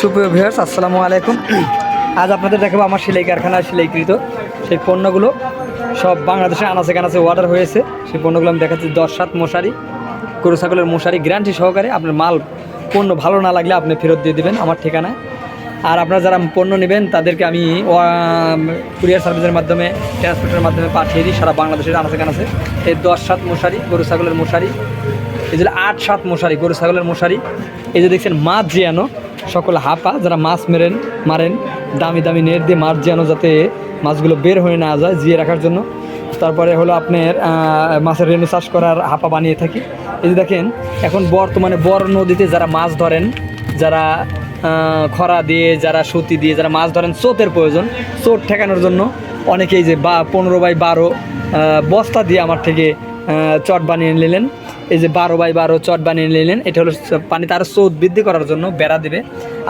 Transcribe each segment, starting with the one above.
সুপ্রিয় ভিউয়ার্স আসসালামু আলাইকুম। আজ আপনাদের দেখাবো আমার সেলাই কারখানায় সেলাইকৃত সেই পণ্যগুলো। সব বাংলাদেশে আনাচে কানাচে অর্ডার হয়েছে। সেই পণ্যগুলো আমি দেখাচ্ছি, দশ সাত মশারি, গরু, ছাগলের মশারি গ্যারান্টি সহকারে। আপনার মাল, পণ্য ভালো না লাগলে আপনি ফেরত দিয়ে দেবেন আমার ঠিকানায়। আর আপনারা যারা পণ্য নেবেন, তাদেরকে আমি কুরিয়ার সার্ভিসের মাধ্যমে ট্রান্সপোর্টের মাধ্যমে পাঠিয়ে দিই সারা বাংলাদেশের আনাচে কানাচে। এই দশ সাত মশারি, গরু, ছাগলের মশারি এই যে আট, সাত মশারি, গরু, ছাগলের মশারি। এই যে দেখছেন মাছ জিয়ানো, সকল হাপা, যারা মাছ মেরেন, মারেন, দামি দামি নেট দিয়ে মাছ জিয়ানো যাতে মাছগুলো বের হয়ে না যায় জিয়ে রাখার জন্য। তারপরে হলো আপনার মাছের রেণু চাষ করার হাপা বানিয়ে থাকি। এই যে দেখেন, এখন বর্তমানে বড় নদীতে যারা মাছ ধরেন, যারা খরা দিয়ে, যারা সুতি দিয়ে, যারা মাছ ধরেন, চোতের প্রয়োজন। চোট ঠেকানোর জন্য অনেকেই যে বা পনেরো বাই বারো বস্তা দিয়ে আমার থেকে চট বানিয়ে নিলেন। এই যে বারো বাই বারো চট বানিয়ে নিলেন, এটা হলো পানিতে আরও স্রোত বৃদ্ধি করার জন্য বেড়া দেবে।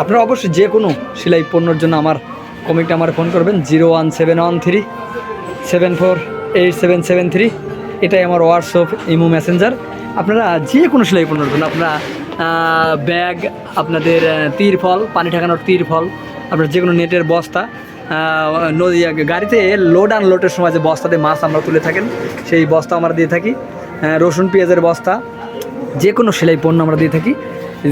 আপনারা অবশ্যই যে কোনো সেলাই পণ্যর জন্য আমার কমিটি আমার ফোন করবেন, zero one seven one three seven four eight seven seven three. এটাই আমার হোয়াটসঅ্যাপ ইমো মেসেঞ্জার আপনারা যে কোনো সেলাই পণ্যর জন্য আপনারা ব্যাগ, আপনাদের তীর ফল, পানি ঠেকানোর তীর ফল, আপনার যে কোনো নেটের বস্তা নদী, গাড়িতে লোড আনলোডের সময় যে বস্তাতে মাছ আমরা তুলে থাকেন, সেই বস্তা আমরা দিয়ে থাকি। রসুন, পেঁয়াজের বস্তা যে কোনো সেলাই পণ্য আমরা দিয়ে থাকি।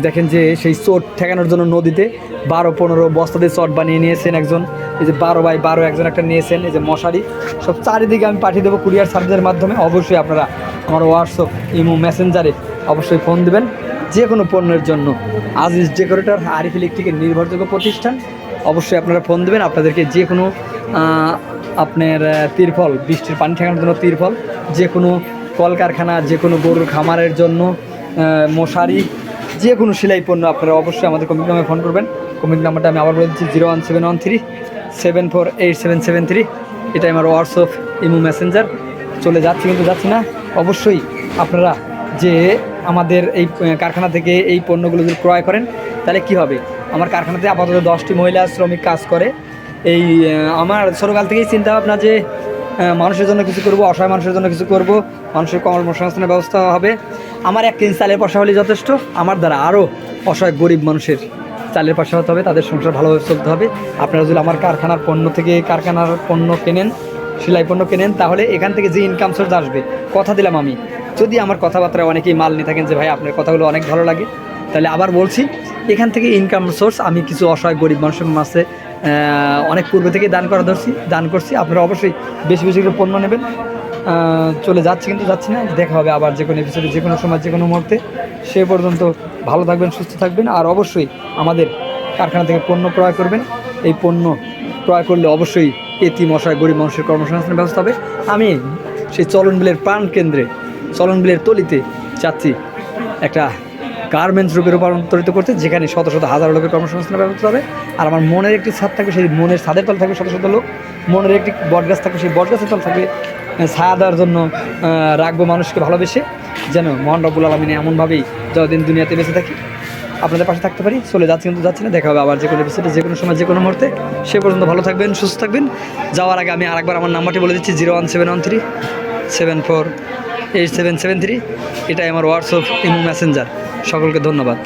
দেখেন যে সেই চোট ঠেকানোর জন্য নদীতে বারো, পনেরো বস্তা দিয়ে চট বানিয়ে নিয়েছেন একজন। এই যে বারো বাই বারো একজন একটা নিয়েছেন, এই যে মশারি। সব চারিদিকে আমি পাঠিয়ে দেবো কুরিয়ার সার্ভিসের মাধ্যমে। অবশ্যই আপনারা আমার হোয়াটসঅ্যাপ ইমো মেসেঞ্জারে অবশ্যই ফোন দেবেন। যে কোনো পণ্যের জন্য। আজিজ ডেকোরেটর আরিফ ইলেকট্রিকের নির্ভরযোগ্য প্রতিষ্ঠান। অবশ্যই আপনারা ফোন দেবেন। আপনাদেরকে যে কোনো আপনার তিরফল, বৃষ্টির পানি ঠেকানোর জন্য তিরফল যে কোনো কলকারখানা, যে কোনো গরুর খামারের জন্য মশারি, যে কোনো সেলাই পণ্য আপনারা অবশ্যই আমাদের কমিটি নামে ফোন করবেন। কমিটি নাম্বারটা আমি আবার বলে দিচ্ছি, zero one seven one three seven four eight seven seven three. এটা আমার হোয়াটসঅ্যাপ ইমো মেসেঞ্জার। চলে যাচ্ছি কিন্তু যাচ্ছি না। অবশ্যই আপনারা যে আমাদের এই কারখানা থেকে এই পণ্যগুলো যদি ক্রয় করেন, তাহলে কি হবে? আমার কারখানাতে আপাতত দশটি মহিলা শ্রমিক কাজ করে। এই আমার ছোটোকাল থেকেই চিন্তা ভাবনা যে মানুষের জন্য কিছু করব অসহায় মানুষের জন্য কিছু করব। মানুষের কর্মসংস্থানের ব্যবস্থা হবে। আমার এক কেজি চালের পয়সা হলে যথেষ্ট। আমার দ্বারা আরও অসহায় গরিব মানুষের চালের পয়সা হতে হবে তাদের সংসার ভালোভাবে চলতে হবে। আপনারা যদি আমার কারখানার পণ্য থেকে কারখানার পণ্য কেনেন সেলাই পণ্য কেনেন তাহলে এখান থেকে যে ইনকাম সোর্স আসবে কথা দিলাম আমি। যদি আমার কথাবার্তায় অনেকেই মাল নিয়ে থাকেন যে ভাই আপনার কথাগুলো অনেক ভালো লাগে। তাহলে আবার বলছি এখান থেকে ইনকাম সোর্স আমি কিছু অসহায় গরিব মানুষের আহ, অনেক পূর্বে থেকে দান করা ধরছি, দান করছি। আপনারা অবশ্যই বেশি বেশি করে পণ্য নেবেন। চলে যাচ্ছি কিন্তু যাচ্ছি না, দেখা হবে আবার যে কোনো এপিসোডে যে কোনো সময়, যে কোনো মুহূর্তে। সে পর্যন্ত ভালো থাকবেন, সুস্থ থাকবেন, আর অবশ্যই আমাদের কারখানা থেকে পণ্য ক্রয় করবেন। এই পণ্য ক্রয় করলে অবশ্যই এতি মশায় গরিব মানুষের কর্মসংস্থানের ব্যবস্থা হবে। আমি সেই চলন বিলের প্রাণ কেন্দ্রে চলন বিলের তলিতে চাচ্ছি একটা গার্মেন্টস রূপে রূপান্তরিত করতে, যেখানে শত শত হাজার লোকের কর্মসংস্থানের ব্যবস্থা হবে। আর আমার মনের একটি ছাদ থাকবে, সেই মনের ছাদের তল থাকবে শত শত লোক। মনের একটি বটগাছ থাকবে, সেই বটগাছের তল থাকবে ছায়া দেওয়ার জন্য রাখব মানুষকে ভালোবেসে। যেন মহান রব্বুল আলমিনে এমনভাবেই যতদিন দুনিয়াতে বেঁচে থাকি, আপনাদের পাশে থাকতে পারি। চলে যাচ্ছি কিন্তু যাচ্ছি না, দেখা হবে আবার যে কোনো এপিসোডে যে কোনো সময় যে কোনো মুহূর্তে। সে পর্যন্ত ভালো থাকবেন, সুস্থ থাকবেন। যাওয়ার আগে আমি আরেকবার আমার নাম্বারটি বলে দিচ্ছি, zero one seven one three seven four eight seven seven three. এটাই আমার হোয়াটসঅ্যাপ ইমো মেসেঞ্জার। সকলকে ধন্যবাদ।